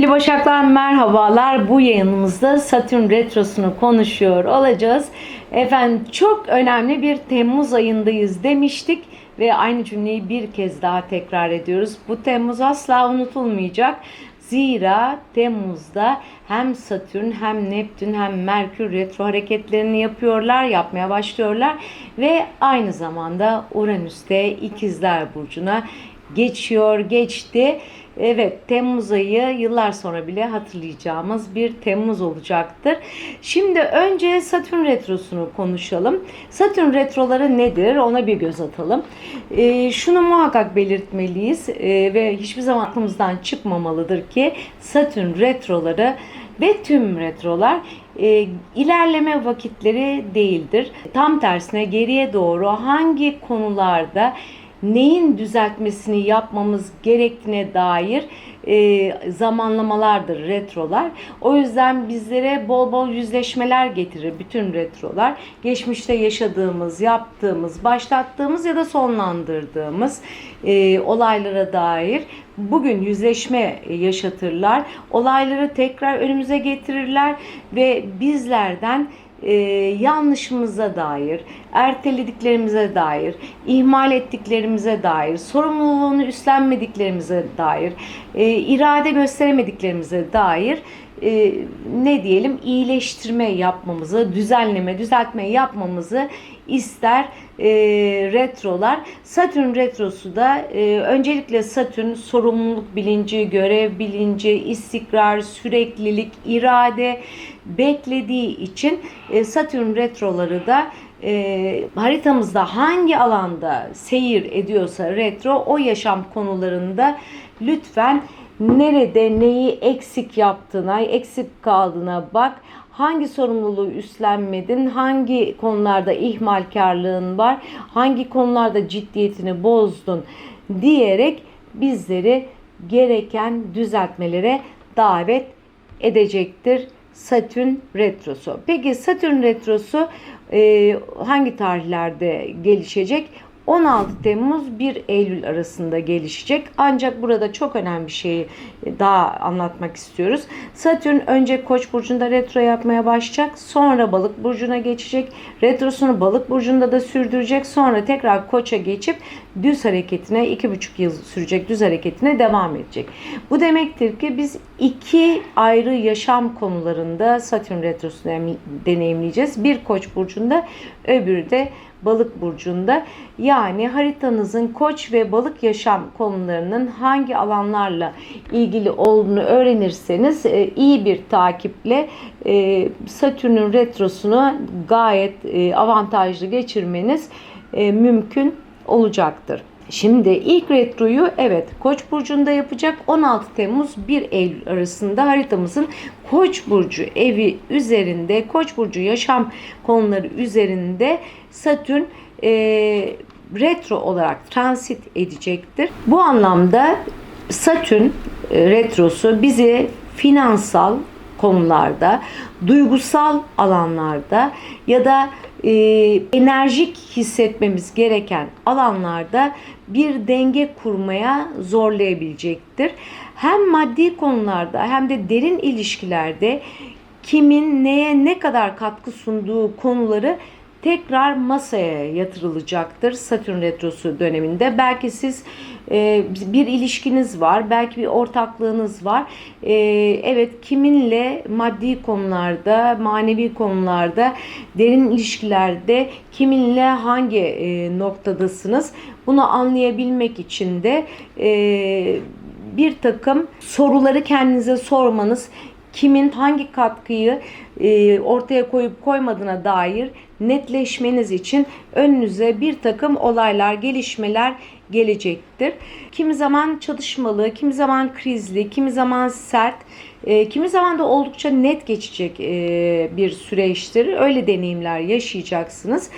Sevgili Başaklar merhabalar. Bu yayınımızda Satürn Retrosu'nu konuşuyor olacağız. Efendim çok önemli bir Temmuz ayındayız demiştik ve aynı cümleyi bir kez daha tekrar ediyoruz. Bu Temmuz asla unutulmayacak. Zira Temmuz'da hem Satürn hem Neptün hem Merkür retro hareketlerini yapıyorlar, yapmaya başlıyorlar ve aynı zamanda Uranüs de İkizler Burcu'na geçiyor, geçti. Evet, Temmuz ayı yıllar sonra bile hatırlayacağımız bir Temmuz olacaktır. Şimdi önce Satürn retrosunu konuşalım. Satürn retroları nedir? Ona bir göz atalım. Ee, şunu muhakkak belirtmeliyiz ee, ve hiçbir zaman aklımızdan çıkmamalıdır ki Satürn retroları ve tüm retrolar e, ilerleme vakitleri değildir. Tam tersine geriye doğru hangi konularda neyin düzeltmesini yapmamız gerektiğine dair e, zamanlamalardır retrolar. O yüzden bizlere bol bol yüzleşmeler getirir bütün retrolar. Geçmişte yaşadığımız, yaptığımız, başlattığımız ya da sonlandırdığımız e, olaylara dair bugün yüzleşme yaşatırlar. Olayları tekrar önümüze getirirler ve bizlerden e, yanlışımıza dair, ertelediklerimize dair, ihmal ettiklerimize dair, sorumluluğunu üstlenmediklerimize dair, e, irade gösteremediklerimize dair e, ne diyelim iyileştirme yapmamızı, düzenleme, düzeltme yapmamızı ister e, retrolar. Satürn retrosu da e, öncelikle Satürn sorumluluk bilinci, görev bilinci, istikrar, süreklilik, irade beklediği için e, Satürn retroları da e, haritamızda hangi alanda seyir ediyorsa retro o yaşam konularında lütfen nerede neyi eksik yaptığına, eksik kaldığına bak. Hangi sorumluluğu üstlenmedin, hangi konularda ihmalkarlığın var, hangi konularda ciddiyetini bozdun diyerek bizleri gereken düzeltmelere davet edecektir Satürn retrosu. Peki Satürn retrosu e, hangi tarihlerde gelişecek? 16 Temmuz 1 Eylül arasında gelişecek. Ancak burada çok önemli bir şeyi daha anlatmak istiyoruz. Satürn önce Koç burcunda retro yapmaya başlayacak. Sonra Balık burcuna geçecek. Retrosunu Balık burcunda da sürdürecek. Sonra tekrar Koç'a geçip düz hareketine 2,5 yıl sürecek düz hareketine devam edecek. Bu demektir ki biz iki ayrı yaşam konularında Satürn retrosunu deneyimleyeceğiz. Bir Koç burcunda, öbürü de balık burcunda. Yani haritanızın koç ve balık yaşam konularının hangi alanlarla ilgili olduğunu öğrenirseniz e, iyi bir takiple e, Satürn'ün retrosunu gayet e, avantajlı geçirmeniz mümkün olacaktır. Şimdi ilk retroyu evet Koç burcunda yapacak. 16 Temmuz 1 Eylül arasında haritamızın Koç burcu evi üzerinde, Koç burcu yaşam konuları üzerinde Satürn e, retro olarak transit edecektir. Bu anlamda Satürn e, retrosu bizi finansal konularda, duygusal alanlarda ya da e, enerjik hissetmemiz gereken alanlarda bir denge kurmaya zorlayabilecektir. Hem maddi konularda hem de derin ilişkilerde kimin neye ne kadar katkı sunduğu konuları tekrar masaya yatırılacaktır Satürn retrosu döneminde. Belki siz e, bir ilişkiniz var, belki bir ortaklığınız var. E, evet kiminle maddi konularda, manevi konularda, derin ilişkilerde kiminle hangi e, noktadasınız? Bunu anlayabilmek için de e, bir takım soruları kendinize sormanız kimin hangi katkıyı e, ortaya koyup koymadığına dair netleşmeniz için önünüze bir takım olaylar, gelişmeler gelecektir. Kimi zaman çalışmalı, kimi zaman krizli, kimi zaman sert, e, kimi zaman da oldukça net geçecek e, bir süreçtir. Öyle deneyimler yaşayacaksınız.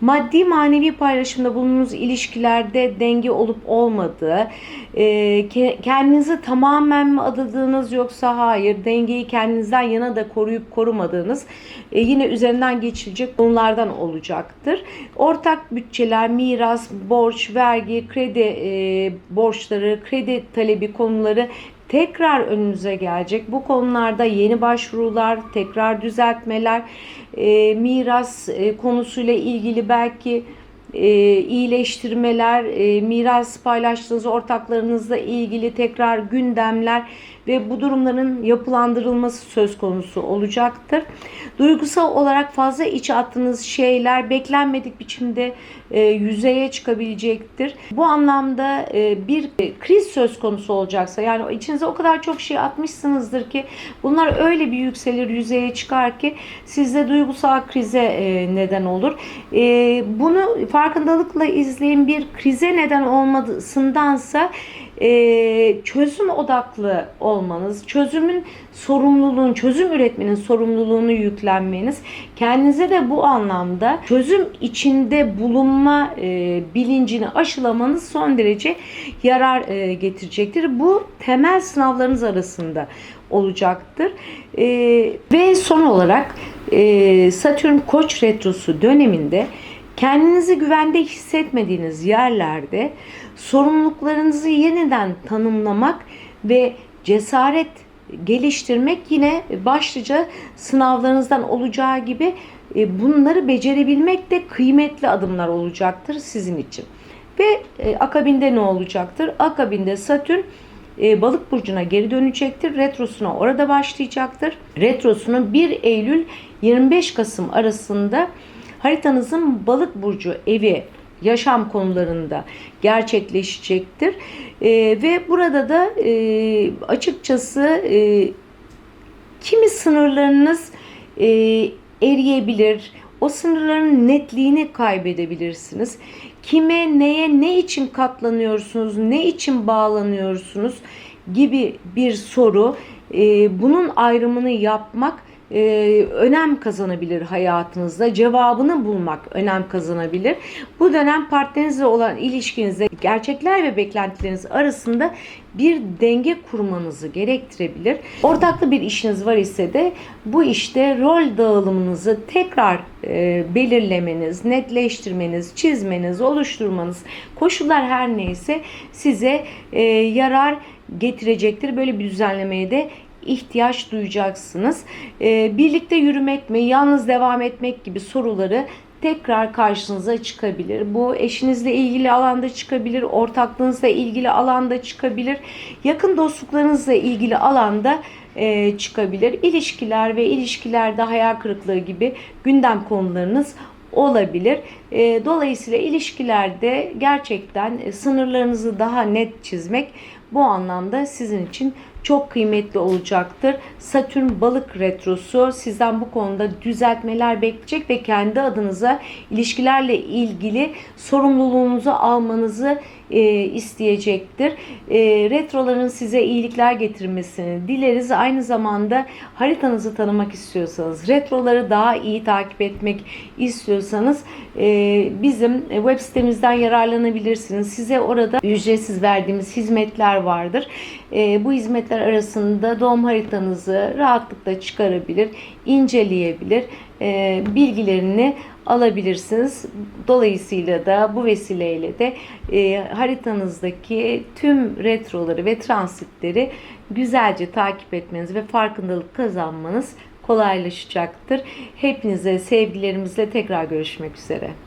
Maddi manevi paylaşımda bulunduğunuz ilişkilerde denge olup olmadığı, e, kendinizi tamamen mi adadığınız yoksa hayır, dengeyi kendinizden yana da koruyup korumadığınız e, yine üzerinden geçilecek konulardan olacaktır. Ortak bütçeler, miras, borç, vergi, kredi e, borçları, kredi talebi konuları tekrar önünüze gelecek. Bu konularda yeni başvurular, tekrar düzeltmeler, e, miras e, konusuyla ilgili belki e, iyileştirmeler, e, miras paylaştığınız ortaklarınızla ilgili tekrar gündemler ve bu durumların yapılandırılması söz konusu olacaktır. Duygusal olarak fazla içe attığınız şeyler beklenmedik biçimde e, yüzeye çıkabilecektir. Bu anlamda e, bir kriz söz konusu olacaksa yani içinize o kadar çok şey atmışsınızdır ki bunlar öyle bir yükselir yüzeye çıkar ki sizde duygusal krize e, neden olur. E, bunu farkındalıkla izleyin bir krize neden olmasındansa e, çözüm odaklı olmanız, çözümün sorumluluğunu, çözüm üretmenin sorumluluğunu yüklenmeniz, kendinize de bu anlamda çözüm içinde bulunma e, bilincini aşılamanız son derece yarar e, getirecektir. Bu temel sınavlarınız arasında olacaktır. E, ve son olarak e, Satürn Koç retrosu döneminde kendinizi güvende hissetmediğiniz yerlerde sorumluluklarınızı yeniden tanımlamak ve cesaret geliştirmek yine başlıca sınavlarınızdan olacağı gibi e, bunları becerebilmek de kıymetli adımlar olacaktır sizin için. Ve e, akabinde ne olacaktır? Akabinde Satürn e, balık burcuna geri dönecektir. Retrosuna orada başlayacaktır. Retrosunu 1 Eylül 25 Kasım arasında haritanızın balık burcu evi yaşam konularında gerçekleşecektir. E, ve burada da e, açıkçası e, kimi sınırlarınız e, eriyebilir. O sınırların netliğini kaybedebilirsiniz. Kime, neye, ne için katlanıyorsunuz, ne için bağlanıyorsunuz gibi bir soru. E, bunun ayrımını yapmak e, önem kazanabilir hayatınızda. Cevabını bulmak önem kazanabilir. Bu dönem partnerinizle olan ilişkinizde gerçekler ve beklentileriniz arasında bir denge kurmanızı gerektirebilir. Ortaklı bir işiniz var ise de bu işte rol dağılımınızı tekrar e, belirlemeniz, netleştirmeniz, çizmeniz, oluşturmanız, koşullar her neyse size e, yarar getirecektir. Böyle bir düzenlemeye de ihtiyaç duyacaksınız. Ee, birlikte yürümek mi, yalnız devam etmek gibi soruları tekrar karşınıza çıkabilir. Bu eşinizle ilgili alanda çıkabilir, ortaklığınızla ilgili alanda çıkabilir, yakın dostluklarınızla ilgili alanda e, çıkabilir. İlişkiler ve ilişkilerde hayal kırıklığı gibi gündem konularınız olabilir. E, dolayısıyla ilişkilerde gerçekten e, sınırlarınızı daha net çizmek bu anlamda sizin için çok kıymetli olacaktır. Satürn balık retrosu sizden bu konuda düzeltmeler bekleyecek ve kendi adınıza ilişkilerle ilgili sorumluluğunuzu almanızı e, isteyecektir. E, retroların size iyilikler getirmesini dileriz. Aynı zamanda haritanızı tanımak istiyorsanız, retroları daha iyi takip etmek istiyorsanız e, bizim web sitemizden yararlanabilirsiniz. Size orada ücretsiz verdiğimiz hizmetler vardır. E, bu hizmetler arasında doğum haritanızı rahatlıkla çıkarabilir, inceleyebilir, e, bilgilerini alabilirsiniz. Dolayısıyla da bu vesileyle de e, haritanızdaki tüm retroları ve transitleri güzelce takip etmeniz ve farkındalık kazanmanız kolaylaşacaktır. Hepinize sevgilerimizle tekrar görüşmek üzere.